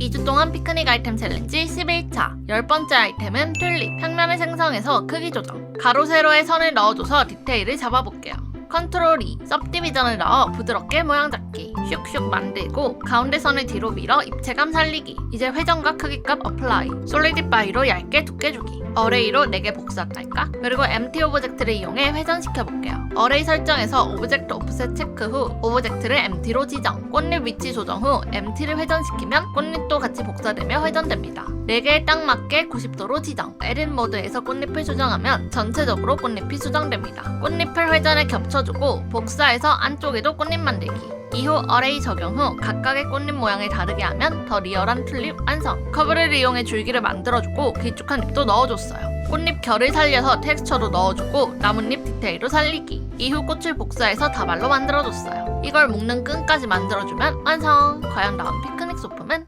2주 동안 피크닉 아이템 챌린지 11차. 10번째 아이템은 튤립. 평면을 생성해서 크기 조정. 가로 세로에 선을 넣어줘서 디테일을 잡아볼게요. 컨트롤 E 섭디비전을 넣어 부드럽게 모양 잡기. 슉슉 만들고 가운데 선을 뒤로 밀어 입체감 살리기. 이제 회전과 크기값 어플라이. 솔리디파이로 얇게 두께 주기 어레이로 4개 복사할까? 그리고 MT 오브젝트를 이용해 회전시켜 볼게요. 어레이 설정에서 오브젝트 오프셋 체크 후 오브젝트를 MT로 지정 꽃잎 위치 조정 후 MT를 회전시키면 꽃잎도 같이 복사되며 회전됩니다. 4개에 딱 맞게 90도로 지정. 에딧 모드에서 꽃잎을 수정하면 전체적으로 꽃잎이 수정됩니다. 꽃잎을 회전에 겹쳐주고 복사해서 안쪽에도 꽃잎 만들기 이후 어레이 적용 후 각각의 꽃잎 모양을 다르게 하면 더 리얼한 튤립 완성. 커브를 이용해 줄기를 만들어주고 길쭉한 잎도 넣어줬어요. 꽃잎 결을 살려서 텍스처도 넣어주고 나뭇잎 디테일로 살리기. 이후 꽃을 복사해서 다발로 만들어줬어요. 이걸 묶는 끈까지 만들어주면 완성! 과연 다음 피크닉 소품은